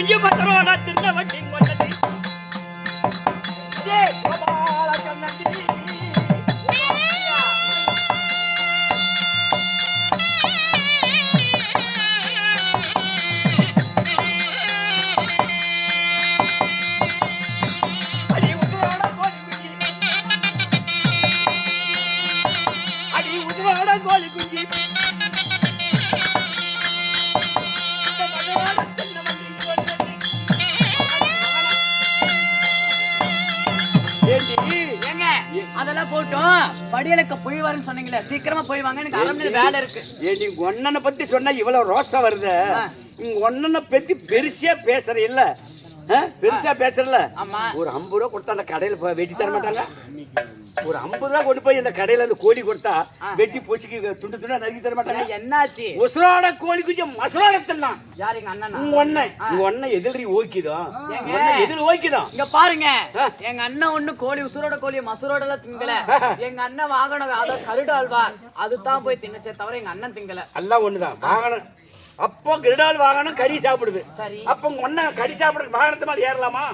குஞ்சு பத்திரோட திருந்த வட்டி கொண்டது. ஜே கோபால படியலுக்கு போய் வரேன்னு சொன்னீங்களே சீக்கிரமா போய் வாங்க எனக்கு அரை மணி வேலை இருக்கு ஏண்டி உங்க ஒன்னனை பத்தி சொன்னா இவ்வளவு ரோசா வருது. உங்க ஒன்னனை பத்தி பெருசா பேசுற இல்ல? பெருசா பேசுறல ஒரு ஐம்பது ரூபா கொடுத்தா அந்த கடையில வெட்டி தர மாட்டாங்க ஒரு ஐம்பது ரூபா கொண்டு போய் இந்த கடையில அந்த கோழி கொடுத்தா வெட்டி பூச்சிக்கு துண்டு துண்டா நறுக்கி தர மாட்டாங்க என்னாச்சு? உசுரோட கோழி குஞ்சம் மசுரோட தின்னான் யார் எங்க அண்ணனா? உங்க ஒண்ணன் உங்க ஒண்ணன் எதிரி ஓக்கிதோ? ஏங்க? எதிரி ஓக்கிதோ? இங்க பாருங்க. எங்க அண்ணன் ஒண்ணு கோழி உசுரோட கோழி மசுரோட எல்லாம் திங்கல எங்க அண்ணன் வாகனம் அத கருடு அல்வார் அதுதான் போய் தின்னச்சே தவிர எங்க அண்ணன் திங்கல. எல்லாம் ஒண்ணுதான். வாகனம் அப்போ கிருடால் வாகனம் கறி சாப்பிடுது. சரி. அப்ப ஒண்ணன் கறி சாப்பிடுற வாகனத்து மேல ஏறலாமா?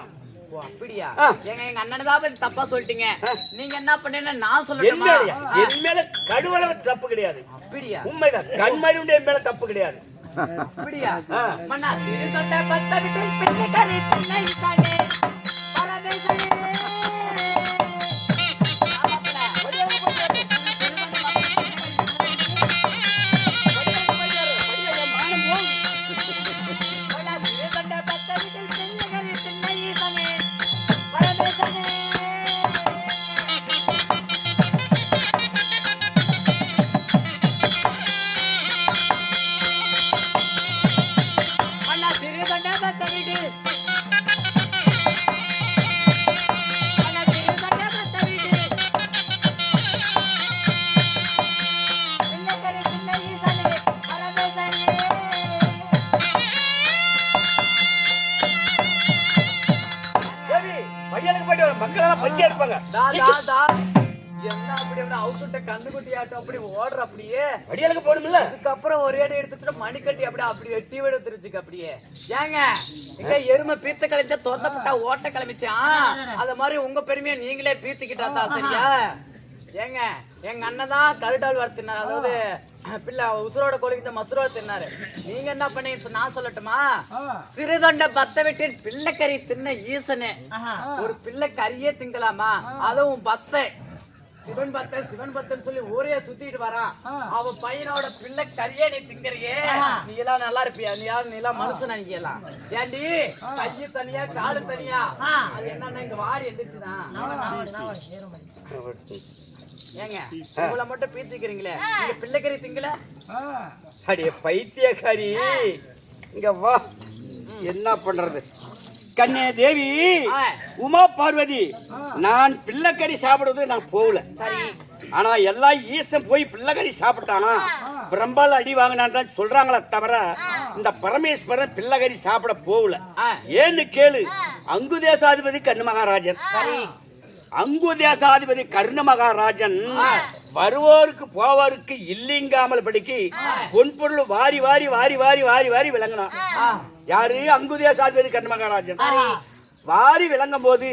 அப்படியா. எங்க எங்க அண்ணனை தான் தப்பா சொல்லிட்டீங்க. நீங்க என்ன பண்ணீங்க நான்? ஆ, என் மேல கடுவளவு தப்பு கிடையாது. அப்படியா? உண்மைதான். கண்மணி உண்டு என் மேல தப்பு கிடையாது. அப்படியா. மன்னா திரு பத்த விட்டு என்ன அப்படி அப்படி கண்ணுக்குட்டி ஆட்டம் அப்படி ஓடுற அப்படியே. போகணும்ல அதுக்கப்புறம் ஒரே அடி எடுத்துட்டு மணிக்கட்டி அப்படியே அப்படி எட்டி விட திருச்சுக்கு அப்படியே. ஏங்க இங்க எருமை பீத்த கழிச்சா தோத்தப்பட்டா ஓட்ட கிளம்பிச்சான் அத மாதிரி உங்க பெருமையை நீங்களே பீத்துக்கிட்டா சரியா? ஏங்க எங்க அண்ணன் தான் கருடால் வர தின்னாரு. அதாவது பிள்ளை உசுரோட கோழிக்கிட்ட மசுரோட தின்னாரு. நீங்க என்ன பண்ணீங்க? நான் சொல்லட்டுமா? சிறுதொண்ட பத்த விட்டு பிள்ளைக்கறி தின்ன ஈசனே. ஒரு பிள்ளை கறியே திங்கலாமா? அதுவும் பத்தை. சிவன் பக்தன் சிவன் பக்தன் சொல்லி ஊரே சுத்திட்டு வரான் அவ பையனோட பிள்ளை கறியே நீ திங்கறியே. நீ எல்லாம் நல்லா இருப்பியா? நீ யாரு நீ எல்லாம் மனுஷன் நினைக்கலாம் ஏண்டி? கையு தனியா காலு தனியா? அது என்னன்னா இங்க வாடி எந்திரிச்சுதான். ஏங்க உங்களை மட்டும் பீத்திக்கிறீங்களே? நீங்க பிள்ளை கறி திங்கல அடியே பைத்தியக்காரி. இங்க வா. என்ன பண்றது? கண்ணே தேவி உமா பார்வதி நான் பிள்ளைக்கறி சாப்பிடுறது நான் போகல. சரி. ஆனா எல்லாம் ஈசன் போய் பிள்ளைக்கறி சாப்பிட்டானா? பிரம்பால அடி வாங்கினான் தான் சொல்றாங்களே தவிர இந்த பரமேஸ்வரன் பிள்ளைக்கறி சாப்பிட போகல. ஏன்னு கேளு. அங்கு தேசாதிபதி கண்ணு மகாராஜன் சரி. அங்கு தேசாதிபதி கர்ண மகாராஜன் வருவோருக்கு போவோருக்கு இல்லிங்காமல் படிக்கு பொன்பொருள் வாரி வாரி வாரி வாரி வாரி வாரி விளங்கினான். யாரு? அங்கு தேசாதிபதி கர்ண மகாராஜன் வாரி விளங்கும் போது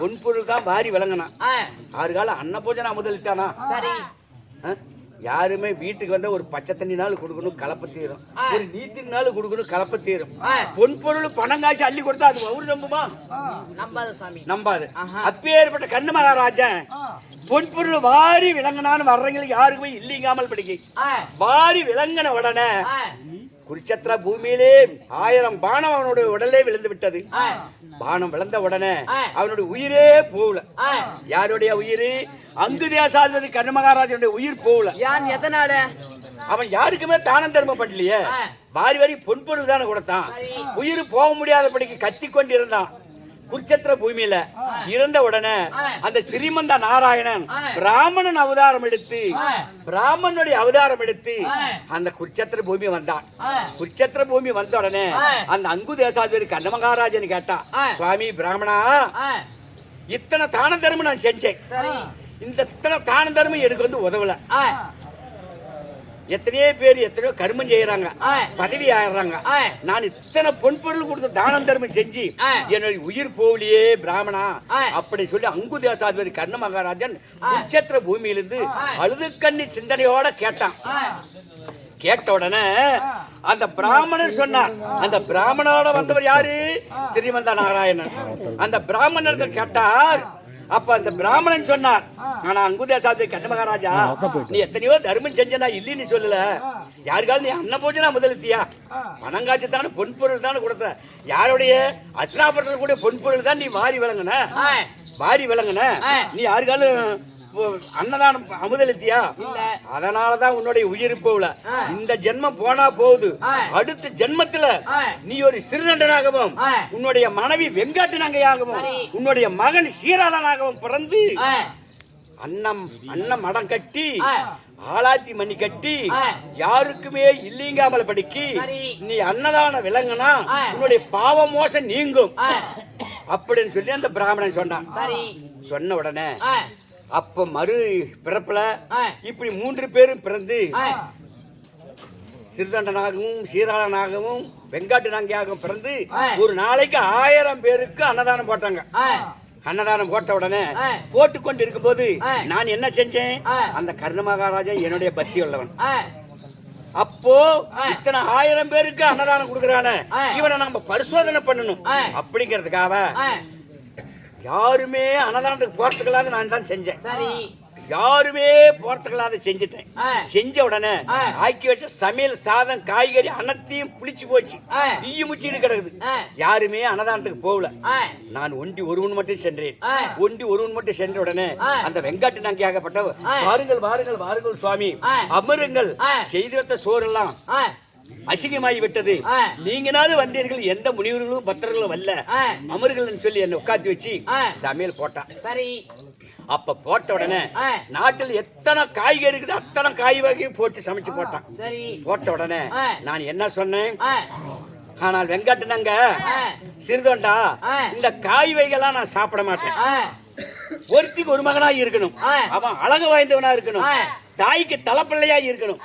பொன்பொருள் தான் வாரி விளங்கினான். ஆறு கால அன்ன பூஜனா முதலிட்டானா? யாருமே வீட்டுக்கு வந்தா ஒரு பச்சை தண்ணி நாள் கொடுக்கணும் கலப்ப தீரும். ஒரு நீத்தி நாள் கொடுக்கணும் கலப்ப தீரும். ஆ, பொன்பொருள் பணம் காய்ச்சி அள்ளி கொடுத்தா அது அவரு நம்புமா? நம்பாத சாமி. நம்பாது. அப்பேற்பட்ட கண்ணு மகாராஜன் பொன்பொருள் வாரி விளங்கினான்னு வர்றவங்களுக்கு யாருக்குமே இல்லைங்காமல் படிக்க. வாரி விளங்கின உடனே குருச்சத்திர பூமியிலே ஆயிரம் பானம் அவனுடைய உடலே விழுந்து விட்டது. பானம் விழுந்த உடனே. அவனுடைய உயிரே போகல. யாருடைய உயிர்? அங்கு தேசாதிபதி கண்ண மகாராஜனுடைய உயிர் போகல. ஏன் எதனால? அவன் யாருக்குமே தானம் தர்மம் பண்ணலையே. வாரி வாரி பொன்பொருள் தானே கொடுத்தான். உயிர் போக முடியாதபடிக்கு கத்தி கொண்டு இருந்தான் குருச்சத்திர பூமியில இருந்த உடனே அந்த ஸ்ரீமந்த நாராயணன் பிராமணன் அவதாரம் எடுத்து பிராமணனுடைய அவதாரம் எடுத்து அந்த குருச்சத்திர பூமி வந்தான். குருச்சத்திர பூமி வந்த உடனே அந்த அங்கு தேசாதிபதி கண்ணமகாராஜன் கேட்டான் சுவாமி பிராமணா? இத்தனை தான தர்மம் நான் செஞ்சேன். இந்த இத்தனை தான தர்மம் எனக்கு வந்து உதவல. எத்தனையோ பேர் எத்தனையோ கர்மம் செய்யறாங்க. பதவி ஆயிடுறாங்க. நான் இத்தனை பொன் பொருள் கொடுத்து தானம் தர்மம் செஞ்சு. என்னுடைய உயிர் போகலையே பிராமணா. அப்படி சொல்லி அங்குதேசாதிபதி கர்ண மகாராஜன் குச்சத்திர பூமியிலிருந்து அழுது கண்ணி சிந்தனையோட கேட்டான். கேட்ட உடனே அந்த பிராமணர் சொன்னார். அந்த பிராமணோட வந்தவர் யாரு? ஸ்ரீமந்த நாராயணன். அந்த பிராமணர் கேட்டார் அப்ப அந்த பிராமணன் சொன்னார் ஆனா அங்குதேசாதி கண்ண மகாராஜா. நீ எத்தனையோ தர்மம் செஞ்ச நான் இல்லைன்னு சொல்லல. யாருக்காவது நீ அன்ன போச்சுனா முதலுத்தியா? பணம் காய்ச்சி தானே பொன் பொருள் தானே கொடுத்த. யாருடைய அஸ்னாபுரத்தில் கூட பொன் பொருள் தான் நீ வாரி விளங்குன? வாரி விளங்குன. நீ யாருக்காலும் அன்னதானம் அமுதலித்தியா. அதனாலதான் உன்னுடைய உயிர் போகல. இந்த ஜென்மம் போனா போகுது. அடுத்த ஜென்மத்துல. நீ ஒரு சிறுதண்டனாகவும். உன்னுடைய மனைவி வெங்காட்டு நங்கையாகவும். உன்னுடைய மகன் சீராளனாகவும் பிறந்து அன்னம் அன்னம் மடம் கட்டி ஆ. ஆலாத்தி மணி கட்டி. யாருக்குமே இல்லீங்காமல் படிக்கி. நீ அன்னதான விலங்குனா. உன்னுடைய பாவ மோசம் நீங்கும் அப்படின்னு சொல்லி அந்த பிராமணன் சொன்னான் சொன்ன உடனே அப்ப மறு பிறப்புல. இப்படி மூன்று பேரும் பிறந்து சிறுதண்டனாகவும் சீராளனாகவும் வெங்காட்டு நாங்கியாகவும் பிறந்து. ஒரு நாளைக்கு ஆயிரம் பேருக்கு அன்னதானம் போட்டாங்க அன்னதானம் போட்ட உடனே. போட்டு கொண்டு இருக்கும்போது ஆ. நான் என்ன செஞ்சேன். அந்த கர்ண மகாராஜன் என்னுடைய பக்தி உள்ளவன் அப்போ. இத்தனை ஆயிரம் பேருக்கு அன்னதானம் கொடுக்கறானே. இவனை நம்ம பரிசோதனை பண்ணணும். அப்படிங்கிறதுக்காக யாருமே அன்னதானத்துக்கு போறதுக்கெல்லாம் நான் தான் செஞ்சேன் சரி யாருமே போறதுக்கெல்லாம் செஞ்சுட்டேன் செஞ்ச உடனே. ஆக்கி வச்ச சமையல் சாதம் காய்கறி அனைத்தையும் புளிச்சு போச்சு. ஈய முச்சிட்டு கிடக்குது யாருமே அன்னதானத்துக்கு போகல நான் ஒண்டி ஒருவன் மட்டும் சென்றேன். ஒண்டி ஒருவன் மட்டும் சென்ற உடனே. அந்த வெங்காட்டு நாங்கியாகப்பட்ட. வாருங்கள் வாருங்கள் வாருங்கள் சுவாமி. அமருங்கள். செய்து வைத்த சோறெல்லாம் ஆ, அசிங்கமாகி விட்டது. நீங்களாவது வந்தீர்கள் எந்த முனிவர்களும் பக்தர்களும் வரல ஆ. அமருங்கள்னு சொல்லி என்னை உட்காந்து வச்சு. சமையல் போட்டான். சரி. அப்ப போட்ட உடனே நாட்டில் எத்தனை காய்கறி இருக்குது அத்தனை காய் வகையும் போட்டு சமைச்சு போட்டான். சரி. போட்ட உடனே. நான் என்ன சொன்னேன்? ஆனால் வெங்காட்டுனங்க சிறுதொண்டா. இந்த காய் வகைலாம் நான் சாப்பிட மாட்டேன். ஒருத்திக்கு ஒரு மகனா இருக்கணும். அவன் அழகு வாய்ந்தவனா இருக்கணும். தாய்க்கு தலைப்பிள்ளையா இருக்கணும்.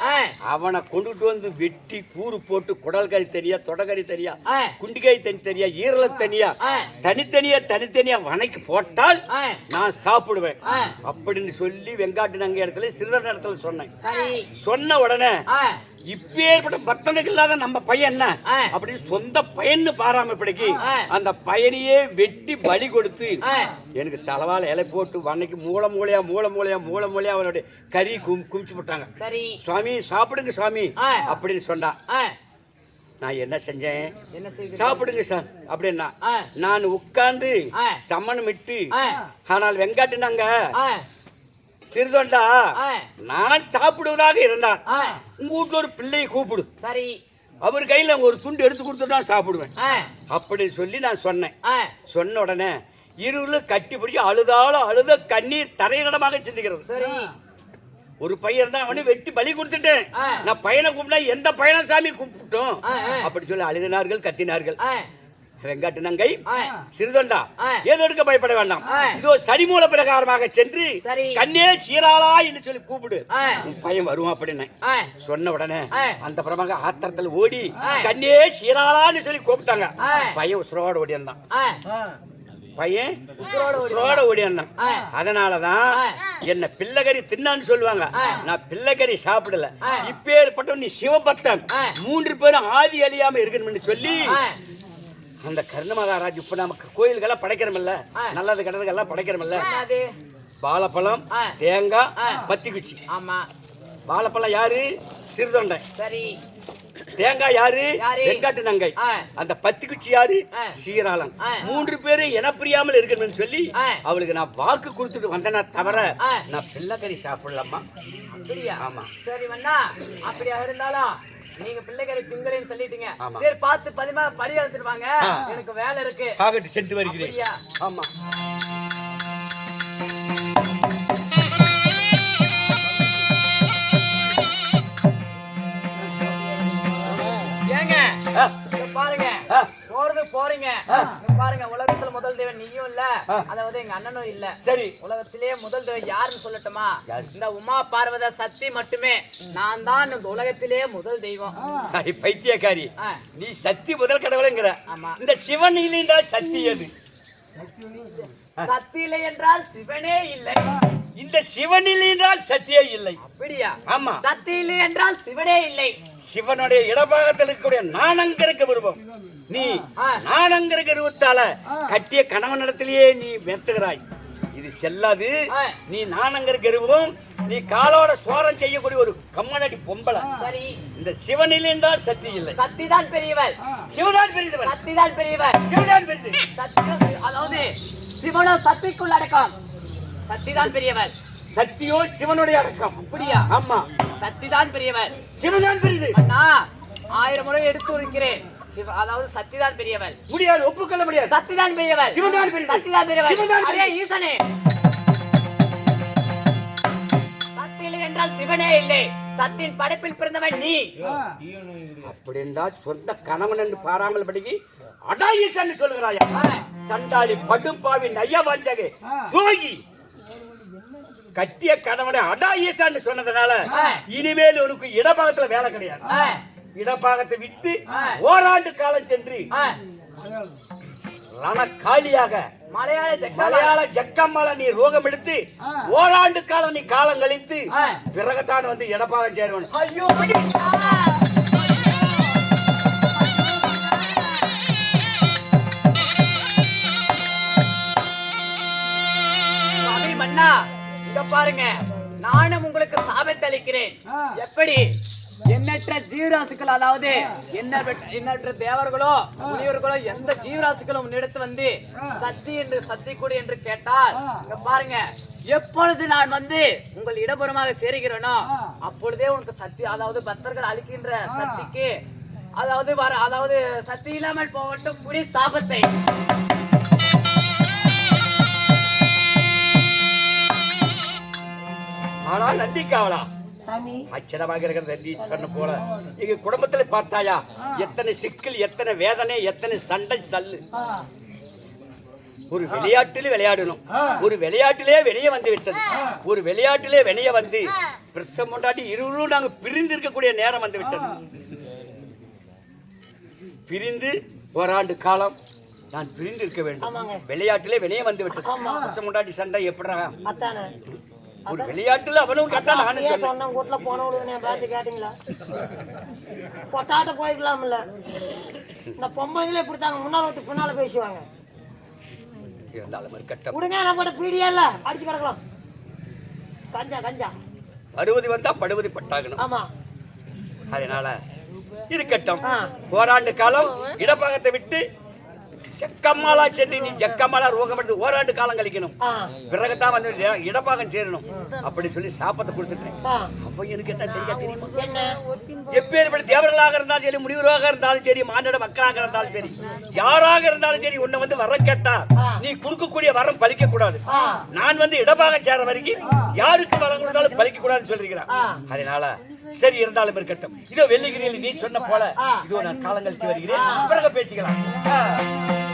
அவனை கொண்டுட்டு வந்து வெட்டி கூறு போட்டு குடல் கறி தெரியா தொடகறி தெரியா ஆ. குண்டிக்காய் தனி தெரியா ஈரல தனியா. தனித்தனியா தனித்தனியா வனைக்கு போட்டால் நான் சாப்பிடுவேன். அப்படின்னு சொல்லி வெங்காட்டு நங்க இடத்துல சிறுதர் இடத்துல சொன்னேன். சொன்ன உடனே இப்பேற்பட்ட பக்தனுக்கு இல்லாத நம்ம பையன் என்ன. அப்படின்னு சொந்த பையன்னு பாராமப்படிக்கு ஆ. அந்த பையனையே வெட்டி பலி கொடுத்து. எனக்கு தலைவால இலை போட்டு வன்னைக்கு மூளை மூளையா மூளை மூளையா மூளை மூளையா அவனுடைய கறி கும் குமிச்சு போட்டாங்க சரி சுவாமி சாப்பிடுங்க சுவாமி. அப்படின்னு சொன்னா நான் என்ன செஞ்சேன் சாப்பிடுங்க சார் அப்படின்னா. நான் உட்கார்ந்து. சம்மணம் விட்டு. ஆனால் வெங்காட்டுனாங்க சிறுதொண்டா? நான் சாப்பிடுவதாக இருந்தான் உங்க வீட்டுல ஒரு பிள்ளையை கூப்பிடு. சரி. அவர் கையில ஒரு துண்டு எடுத்து கொடுத்துட்டு சாப்பிடுவேன். அப்படி சொல்லி நான் சொன்னேன். சொன்ன உடனே இருவரும் கட்டி பிடிச்சி அழுதாலும் அழுத கண்ணீர் தரையிடமாக சிந்திக்கிறது சரி. ஒரு பையன் தான் அவனு வெட்டி பலி கொடுத்துட்டேன். நான் பையனை கூப்பிட்டா எந்த பையனை சாமி கூப்பிட்டோம். அப்படி சொல்லி அழுதினார்கள் கத்தினார்கள். ஆ, வெங்காட்டு நங்கை சிறுதொண்டா. ஏதோ எடுக்க பயப்பட வேண்டாம். இதோ சரிமூல பிரகாரமாக சென்று. கண்ணே சீராளா என்று சொல்லி கூப்பிடு உன் பையன் வருவான் அப்படின்னு சொன்ன உடனே. அந்த பிரமாக ஆத்திரத்துல ஓடி. கண்ணே சீராளான்னு சொல்லி கூப்பிட்டாங்க. பையன் உசுரோட ஓடி இருந்தான் பையன் உசுரோட ஓடி இருந்தான். அதனாலதான். என்ன பிள்ளைகறி தின்னான்னு சொல்லுவாங்க. நான் பிள்ளைகறி சாப்பிடல ஆ. இப்பேற்பட்ட நீ சிவபக்தன். மூன்று பேரும் ஆதி அழியாம இருக்கணும்னு சொல்லி அந்த கர்ண மகாராஜ் இப்ப நமக்கு கோயில்கெல்லாம் படைக்கிறோம்ல. நல்லது கெட்டதுக்கெல்லாம் படைக்கிறோம்ல என்னது வாழைப்பழம். தேங்காய். பத்தி குச்சி ஆமா வாழைப்பழம் யாரு சிறுதொண்டை சரி தேங்காய் யாரு? வெங்காட்டு நங்கை. அந்த பத்தி குச்சி யாரு. சீராளன். மூன்று பேரும் இனப்பிரியாமல் இருக்கணும்னு சொல்லி. அவளுக்கு நான் வாக்கு கொடுத்துட்டு வந்தேனா தவிர. நான் பிள்ளைக்கறி சாப்பிடலாமா அப்படியா ஆமா. சரி வண்ணா அப்படியா இருந்தாலும் நீங்க பிள்ளைகளை திங்களையும் சொல்லிட்டீங்க. சரி பார்த்து பதிமா படி எடுத்துட்டு வாங்க. ஆ. எனக்கு வேலை இருக்கு. ஆகட்டு சென்று வருகிறேன் ஆமா. ஏங்க பாருங்க. போறது போறீங்க. பாருங்க உலகத்துல முதல் தெய்வம் நீயும் இல்ல. அதாவது எங்க அண்ணனும் இல்ல. சரி. உலகத்திலே முதல் தெய்வம் யாருன்னு சொல்லட்டுமா? இந்த உமா பார்வத சக்தி மட்டுமே. நான் தான் இந்த உலகத்திலே முதல் தெய்வம். பைத்தியக்காரி. நீ சக்தி முதல் கடவுளுங்கிற. ஆமா. இந்த சிவன் இல்லைன்றா சக்தி எது? சக்தி இல்லை என்றால் சிவனே இல்லை. இந்த சிவன் இல்லைன்றால் சக்தியே இல்லை. அப்படியா? ஆமா. சக்தி இல்லை என்றால் சிவனே இல்லை. சிவனுடைய இடபாகத்தில் இருக்கக்கூடிய நானங்கிருக்க விருப்பம். நீ. நானங்கிருக்க விருப்பத்தால கட்டிய கணவனிடத்திலேயே நீ மெத்துகிறாய் இது செல்லாது. நீ நானங்கிருக்க விருப்பம். நீ காலோட சோரம் செய்யக்கூடிய ஒரு கம்மனடி பொம்பளை. சரி. இந்த சிவன் இல்லைன்றால் சக்தி இல்லை. சக்தி தான் பெரியவள். சிவனான் பெரியவன் சக்தி தான் பெரியவள். சிவனான் பெரியது சக்தி அதாவது சிவனோ சக்திக்குள் அடக்கம். சக்தி தான் பெரியவள் சக்தியோ சிவனுடைய அடக்கம். அப்படியா? ஆமா. சக்தி தான் பெரியவள் சிவனான் பெரியது. அண்ணா ஆயிரம் முறை எடுத்து இருக்கிறேன். அதாவது சக்தி தான் பெரியவள் முடியாது ஒப்புக்கொள்ள முடியாது. சக்தி தான் பெரியவள் சிவன்தான் பெரியது. சக்தி தான் பெரியவள் சிவன்தான் அரே பெரியது. ஈசனே. சக்தி இல்லை என்றால் சிவனே இல்லை. சத்தின் படைப்பில் பிறந்தவன் நீ. அப்படி என்றால் சொந்த கணவன் என்று பாராமல் படிக்கு அடாயிசன்னு சொல்லுகிறாயா ஆ. சண்டாளி படுப்பாவி நைய வாஞ்சகே துரோகி. கட்டிய கணவனை அடாயிசான்னு சொன்னதுனால ஆ. இனிமேல் உனக்கு இடபாகத்துல வேலை கிடையாது இடபாகத்தை விட்டு. ஓராண்டு காலம் சென்று. ரணக்காலியாக மலையாள ஜக்கமா மலையாள ஜக்கம்மால நீ ரோகம் எடுத்து ஓராண்டு காலம் நீ காலம் கழித்து. பிறகுதான் வந்து இடபாகம் சேருவன் இங்க பாருங்க. நானும் உங்களுக்கு சாபத்தை அளிக்கிறேன். எப்படி? எண்ணற்ற ஜீவராசிகள் அதாவது எண்ணற்ற தேவர்களோ முனிவர்களோ எந்த ஜீவராசிகளும் உன்னிடத்து வந்து சக்தி என்று சக்தி கொடு என்று கேட்டால் இங்க பாருங்க எப்பொழுது நான் வந்து உங்கள் இடப்புறமாக சேருகிறேனோ அப்பொழுதே உனக்கு சக்தி அதாவது பக்தர்கள் அளிக்கின்ற சக்திக்கு அதாவது வர அதாவது சக்தி இல்லாமல் போகட்டும் புடி சாபத்தை. ஆனால் நந்தி காவலா அச்சரமாக இருக்கிற நந்தி சொன்ன போல. எங்க குடும்பத்துல பார்த்தாயா? எத்தனை சிக்கல் எத்தனை வேதனை எத்தனை சண்டை சல்லு. ஒரு விளையாட்டில் விளையாடணும். ஒரு விளையாட்டிலே வெளியே வந்து விட்டது. ஒரு விளையாட்டிலே வெளியே வந்து பிரசம் கொண்டாடி இருவரும் நாங்க பிரிந்து இருக்கக்கூடிய நேரம் வந்து விட்டது. பிரிந்து ஓராண்டு காலம் நான் பிரிந்து இருக்க வேண்டும். விளையாட்டிலே வெளியே வந்து விட்டது. பிரசம் கொண்டாடி சண்டை எப்படா ஒரு விளையாட்டுல அவனும் நானும் ஏன் சொன்னேன் சொன்ன வீட்டுல போனவங்களுக்கு நான் பேச்சு கேட்டீங்களா? பொட்டாட்ட போய்க்கலாம்ல. இந்த பொம்பளைங்களே இப்படித்தாங்க முன்னால விட்டு பின்னால பேசுவாங்க. இருந்தாலும் இருக்கட்டும் விடுங்க நம்ம கிட்ட பீடியே இல்ல அடிச்சு கிடக்கலாம். கஞ்சா கஞ்சா. படுவது வந்தா படுவது பட்டாகணும். ஆமா. அதனால இருக்கட்டும். ஆ. ஓராண்டு காலம் இடப்பாகத்தை விட்டு ஜக்கம்மாலா சென்று நீ ஜக்கம்மாலா ரோகம் எடுத்து ஓராண்டு காலம் கழிக்கணும். பிறகுதான் வந்து இட- இடப்பாகம் சேரணும். அப்படி சொல்லி சாப்பத்தை கொடுத்துட்டேன். அப்ப எனக்கு என்ன செஞ்சா தெரியுமா? எப்பேற்பட்ட தேவர்களாக இருந்தாலும் சரி முனிவராக இருந்தாலும் சரி மானிட மக்களாக இருந்தாலும் சரி யாராக இருந்தாலும் சரி உன்னை வந்து வரம் கேட்டா நீ கொடுக்கக்கூடிய வரம் பலிக்க கூடாது நான் வந்து இடபாகம் சேர வரைக்கும் யாருக்கு வரம் கொடுத்தாலும் பலிக்க கூடாதுன்னு சொல்லிருக்கிறேன். அதனால சரி இருந்தாலும் இருக்கட்டும். இதோ வெள்ளிகிரியில் நீ சொன்ன போல இதோ நான் கழிச்சு வருகிறேன். பிறகு பேசிக்கலாம்.